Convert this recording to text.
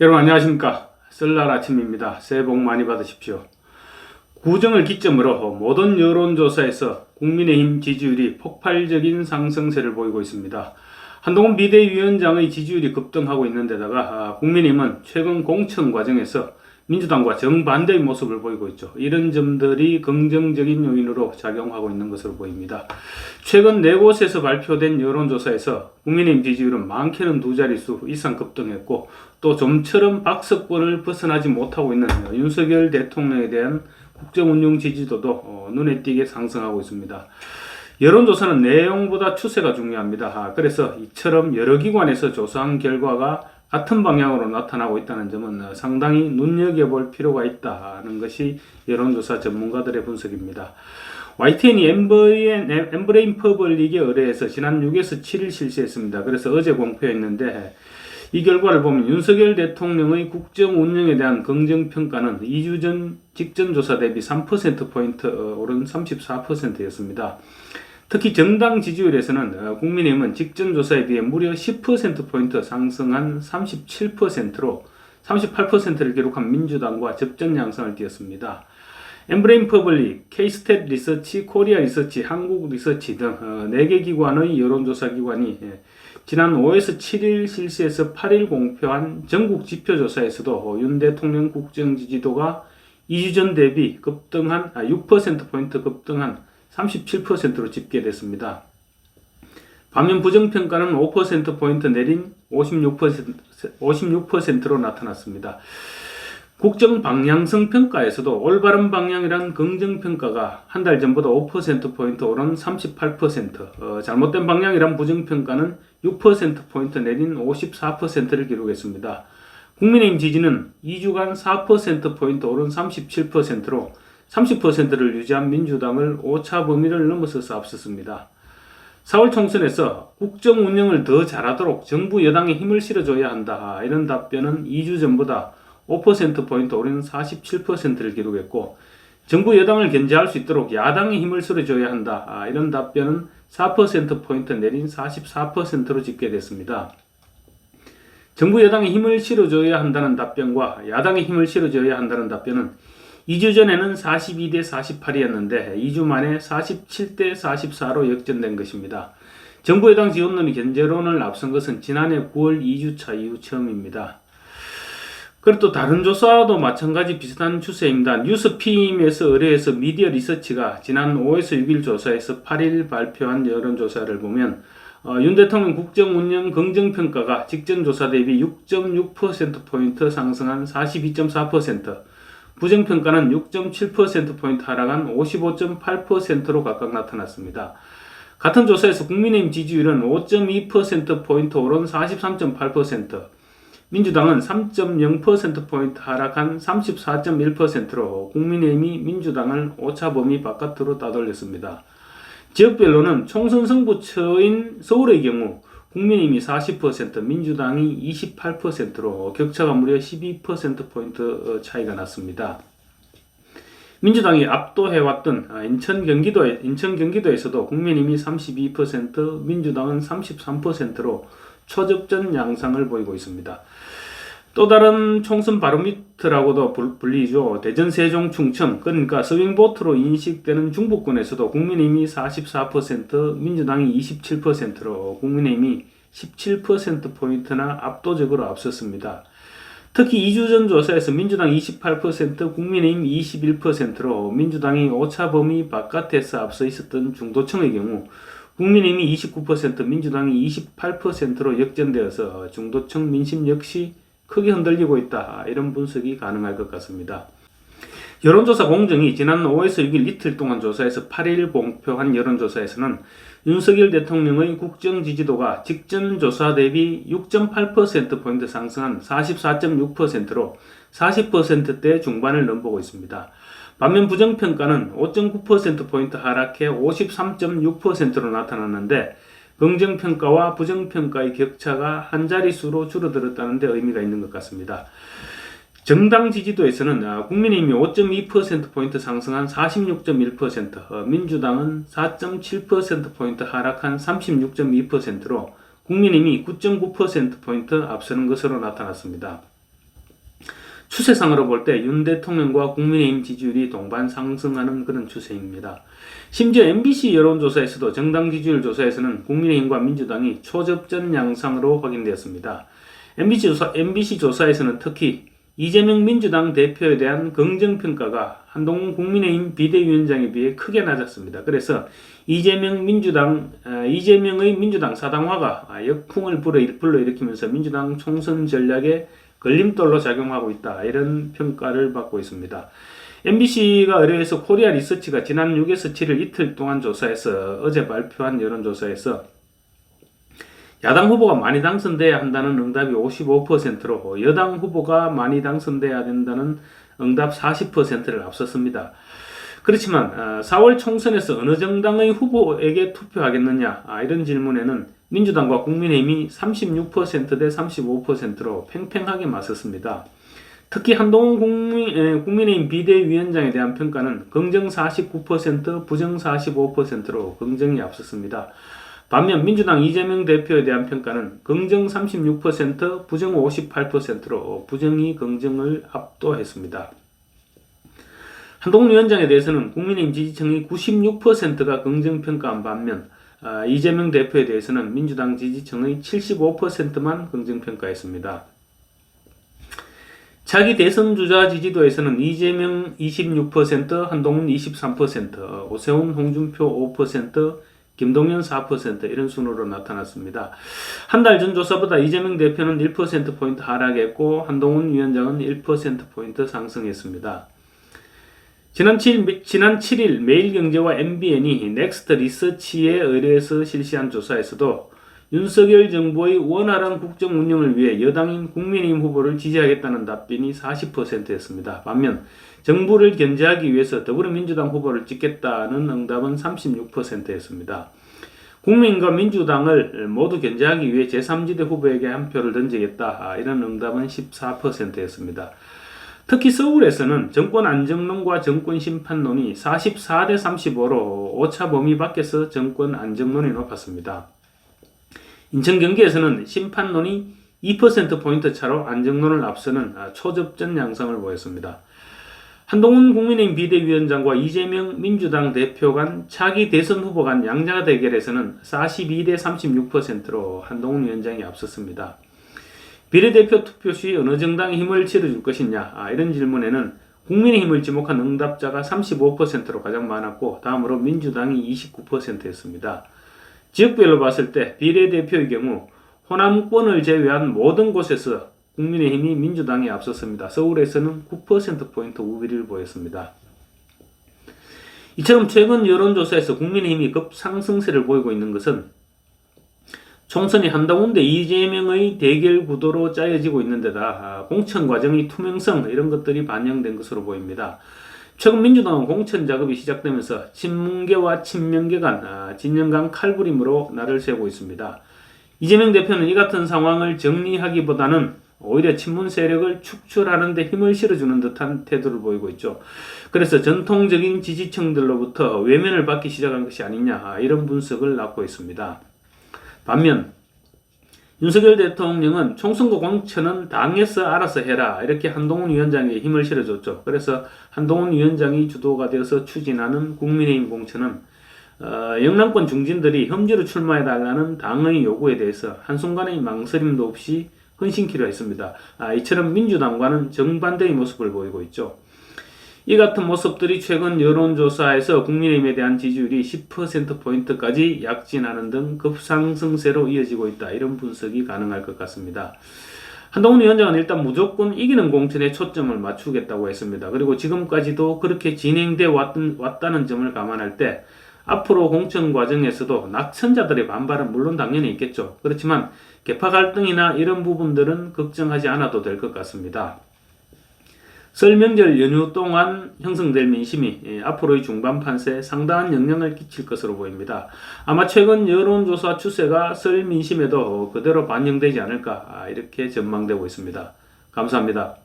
여러분 안녕하십니까? 썰날 아침입니다. 새해 복 많이 받으십시오. 구정을 기점으로 모든 여론조사에서 국민의힘 지지율이 폭발적인 상승세를 보이고 있습니다. 한동훈 비대위원장의 지지율이 급등하고 있는 데다가 아, 국민의힘은 최근 공천 과정에서 민주당과 정반대의 모습을 보이고 있죠. 이런 점들이 긍정적인 요인으로 작용하고 있는 것으로 보입니다. 최근 네 곳에서 발표된 여론조사에서 국민의힘 지지율은 많게는 두 자릿수 이상 급등했고 또 좀처럼 박스권을 벗어나지 못하고 있는 윤석열 대통령에 대한 국정운용 지지도도 어, 눈에 띄게 상승하고 있습니다. 여론조사는 내용보다 추세가 중요합니다. 아, 그래서 이처럼 여러 기관에서 조사한 결과가 같은 방향으로 나타나고 있다는 점은 어, 상당히 눈여겨볼 필요가 있다는 것이 여론조사 전문가들의 분석입니다. YTN이 엠브레인, 퍼블릭에 의뢰해서 지난 6에서 7일 실시했습니다. 그래서 어제 공표했는데 이 결과를 보면 윤석열 대통령의 국정 운영에 대한 긍정 평가는 2주 전 직전 조사 대비 3%포인트 어, 오른 34%였습니다. 특히 정당 지지율에서는 어, 국민의힘은 직전 조사에 비해 무려 10%포인트 상승한 37%로 38%를 기록한 민주당과 접전 양상을 띄었습니다. 엠브레인 퍼블릭, K스탯 리서치, 코리아 리서치, 한국 리서치 등 4개 기관의 여론조사 기관이 예, 지난 5에서 7일 실시해서 8일 공표한 전국 지표조사에서도 어, 윤 대통령 국정 지지도가 2주 전 대비 급등한 아, 6%포인트 급등한 37%로 집계됐습니다. 반면 부정평가는 5%포인트 내린 56%, 56%로 나타났습니다. 국정 방향성 평가에서도 올바른 방향이란 긍정 평가가 한 달 전보다 5%포인트 오른 38%, 어, 잘못된 방향이란 부정 평가는 6%포인트 내린 54%를 기록했습니다. 국민의힘 지지는 2주간 4%포인트 오른 37%로 30%를 유지한 민주당을 오차 범위를 넘어서서 앞섰습니다. 4월 총선에서 국정 운영을 더 잘하도록 정부 여당에 힘을 실어줘야 한다. 이런 답변은 2주 전보다 5%포인트 오른 47%를 기록했고, 정부 여당을 견제할 수 있도록 야당에 힘을 실어줘야 한다. 이런 답변은 4%포인트 내린 44%로 집계됐습니다. 정부 여당에 힘을 실어줘야 한다는 답변과 야당에 힘을 실어줘야 한다는 답변은 2주 전에는 42대 48이었는데 2주 만에 47대 44로 역전된 것입니다. 정부 여당 지원론이 견제론을 앞선 것은 지난해 9월 2주차 이후 처음입니다. 그리고 또 다른 조사도 마찬가지 비슷한 추세입니다. 뉴스피임에서 의뢰해서 미디어 리서치가 지난 5에서 6일 조사에서 8일 발표한 여론조사를 보면 어, 윤 대통령 국정 운영 긍정 평가가 직전 조사 대비 6.6%포인트 상승한 42.4%, 부정 평가는 6.7%포인트 하락한 55.8%로 각각 나타났습니다. 같은 조사에서 국민의힘 지지율은 5.2%포인트 오른 43.8%, 민주당은 3.0%포인트 하락한 34.1%로 국민의힘이 민주당을 오차 범위 바깥으로 따돌렸습니다. 지역별로는 총선 승부처인 서울의 경우 국민의힘이 40%, 민주당이 28%로 격차가 무려 12%포인트 차이가 났습니다. 민주당이 압도해왔던 인천 경기도 인천 경기도에서도 국민의힘이 32%, 민주당은 33%로 초접전 양상을 보이고 있습니다. 또 다른 총선 바로미터라고도 불리죠. 대전, 세종, 충청 그러니까 스윙보트로 인식되는 중부권에서도 국민의힘이 44%, 민주당이 27%로 국민의힘이 17%포인트나 압도적으로 앞섰습니다. 특히 2주 전 조사에서 민주당 28%, 국민의힘 21%로 민주당이 오차 범위 바깥에서 앞서 있었던 중도층의 경우 국민의힘이 29%, 민주당이 28%로 역전되어서 중도층 민심 역시 크게 흔들리고 있다. 이런 분석이 가능할 것 같습니다. 여론조사 공정이 지난 5에서 6일 이틀 동안 조사해서 8일 공표한 여론조사에서는 윤석열 대통령의 국정 지지도가 직전 조사 대비 6.8%포인트 상승한 44.6%로 40%대 중반을 넘보고 있습니다. 반면 부정평가는 5.9%포인트 하락해 53.6%로 나타났는데 긍정평가와 부정평가의 격차가 한 자릿수로 줄어들었다는 데 의미가 있는 것 같습니다. 정당 지지도에서는 아, 국민의힘이 5.2%포인트 상승한 46.1%, 어, 민주당은 4.7%포인트 하락한 36.2%로 국민의힘이 9.9%포인트 앞서는 것으로 나타났습니다. 추세상으로 볼 때 윤 대통령과 국민의힘 지지율이 동반 상승하는 그런 추세입니다. 심지어 MBC 여론조사에서도 정당 지지율 조사에서는 국민의힘과 민주당이 초접전 양상으로 확인되었습니다. MBC, 조사, MBC 조사에서는 특히 이재명 민주당 대표에 대한 긍정평가가 한동훈 국민의힘 비대위원장에 비해 크게 낮았습니다. 그래서 이재명 민주당, 아, 이재명의 민주당 사당화가 아, 역풍을 불러, 불러일으키면서 민주당 총선 전략에 걸림돌로 작용하고 있다. 이런 평가를 받고 있습니다. MBC가 의뢰해서 코리아 리서치가 지난 6에서 7일 이틀 동안 조사해서 어제 발표한 여론조사에서 야당 후보가 많이 당선돼야 한다는 응답이 55%로 여당 후보가 많이 당선돼야 된다는 응답 40%를 앞섰습니다. 그렇지만 4월 총선에서 어느 정당의 후보에게 투표하겠느냐 아, 이런 질문에는 민주당과 국민의힘이 36%대 35%로 팽팽하게 맞섰습니다. 특히 한동훈 국민, 에, 국민 의힘 비대위원장에 대한 평가는 긍정 49%, 부정 45%로 긍정이 앞섰습니다. 반면 민주당 이재명 대표에 대한 평가는 긍정 36%, 부정 58%로 부정이 긍정을 압도했습니다. 한동훈 위원장에 대해서는 국민의힘 지지층이 96%가 긍정평가한 반면 아, 이재명 대표에 대해서는 민주당 지지층의 75%만 긍정평가했습니다. 차기 대선 주자 지지도에서는 이재명 26%, 한동훈 23%, 오세훈, 홍준표 5%, 김동연 4% 이런 순으로 나타났습니다. 한 달 전 조사보다 이재명 대표는 1%포인트 하락했고 한동훈 위원장은 1%포인트 상승했습니다. 지난 7일, 지난 7일 매일경제와 MBN이 넥스트 리서치에 의뢰해서 실시한 조사에서도 윤석열 정부의 원활한 국정 운영을 위해 여당인 국민의힘 후보를 지지하겠다는 답변이 40%였습니다. 반면 정부를 견제하기 위해서 더불어민주당 후보를 찍겠다는 응답은 36%였습니다. 국민과 민주당을 모두 견제하기 위해 제3지대 후보에게 한 표를 던지겠다. 아, 이런 응답은 14%였습니다. 특히 서울에서는 정권 안정론과 정권 심판론이 44대 35로 오차 범위 밖에서 정권 안정론이 높았습니다. 인천 경기에서는 심판론이 2%포인트 차로 안정론을 앞서는 초접전 양상을 보였습니다. 한동훈 국민의힘 비대위원장과 이재명 민주당 대표 간 차기 대선 후보 간 양자 대결에서는 42대 36%로 한동훈 위원장이 앞섰습니다. 비례대표 투표 시 어느 정당이 힘을 실어줄 것이냐 아, 이런 질문에는 국민의힘을 지목한 응답자가 35%로 가장 많았고 다음으로 민주당이 29%였습니다. 지역별로 봤을 때 비례대표의 경우 호남권을 제외한 모든 곳에서 국민의힘이 민주당에 앞섰습니다. 서울에서는 9%포인트 우위를 보였습니다. 이처럼 최근 여론조사에서 국민의힘이 급상승세를 보이고 있는 것은 총선이 대 이재명의 대결 구도로 짜여지고 있는 데다 아, 공천 과정의 투명성 이런 것들이 반영된 것으로 보입니다. 최근 민주당은 공천 작업이 시작되면서 친문계와 친명계 간 아, 진영 간 칼부림으로 날을 세우고 있습니다. 이재명 대표는 이 같은 상황을 정리하기보다는 오히려 친문 세력을 축출하는 데 힘을 실어주는 듯한 태도를 보이고 있죠. 그래서 전통적인 지지층들로부터 외면을 받기 시작한 것이 아니냐 아, 이런 분석을 낳고 있습니다. 반면 윤석열 대통령은 총선거 공천은 당에서 알아서 해라 이렇게 한동훈 위원장에게 힘을 실어줬죠. 그래서 한동훈 위원장이 주도가 되어서 추진하는 국민의힘 공천은 어, 영남권 중진들이 험지로 출마해달라는 당의 요구에 대해서 한순간의 망설임도 없이 헌신키로 했습니다. 아, 이처럼 민주당과는 정반대의 모습을 보이고 있죠. 이 같은 모습들이 최근 여론조사에서 국민의힘에 대한 지지율이 10%포인트까지 약진하는 등 급상승세로 이어지고 있다. 이런 분석이 가능할 것 같습니다. 한동훈 위원장은 일단 무조건 이기는 공천에 초점을 맞추겠다고 했습니다. 그리고 지금까지도 그렇게 진행돼 왔다는 점을 감안할 때 앞으로 공천 과정에서도 낙천자들의 반발은 물론 당연히 있겠죠. 그렇지만 개파 갈등이나 이런 부분들은 걱정하지 않아도 될 것 같습니다. 설 명절 연휴 동안 형성될 민심이 예, 앞으로의 중반 판세에 상당한 영향을 끼칠 것으로 보입니다. 아마 최근 여론조사 추세가 설 민심에도 그대로 반영되지 않을까 아, 이렇게 전망되고 있습니다. 감사합니다.